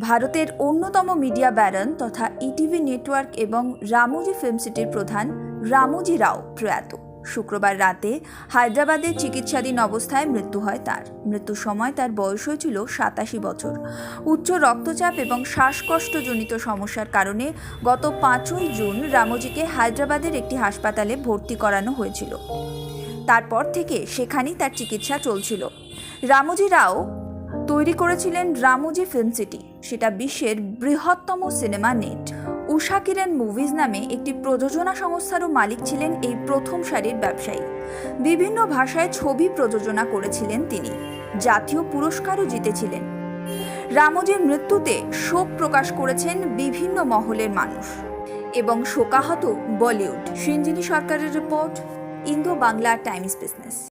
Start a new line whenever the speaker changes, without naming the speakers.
ভারতের অন্যতম media baron তথা ইটিভি নেটওয়ার্ক এবং রামুজি ফিল্ম সিটির প্রধান রামুজি রাও প্রয়াত। শুক্রবার রাতে হায়দ্রাবাদে চিকিৎসাধীন অবস্থায় মৃত্যু হয় তার। মৃত্যুর সময় তার বয়স হয়েছিল সাতাশি বছর। উচ্চ রক্তচাপ এবং শ্বাসকষ্টজনিত সমস্যার কারণে গত পাঁচই জুন রামোজিকে হায়দ্রাবাদের একটি হাসপাতালে ভর্তি করানো হয়েছিল। তারপর থেকে সেখানেই তার চিকিৎসা চলছিল। রামোজি রাও তৈরি করেছিলেন রামোজি ফিল্ম সিটি। সেটা বিশ্বের বৃহত্তম cinema net. Usha Kiran movies নামে একটি প্রযোজনা সংস্থারও মালিক ছিলেন এই প্রথম সারির ব্যবসায়ী। বিভিন্ন ভাষায় ছবি প্রযোজনা করেছিলেন তিনি। জাতীয় পুরস্কারও জিতেছিলেন। রামোজির মৃত্যুতে শোক প্রকাশ করেছেন বিভিন্ন মহলের মানুষ। এবং শোকাহত বলিউড। সৃঞ্জিনী সরকারের report, Indo Bangla Times business.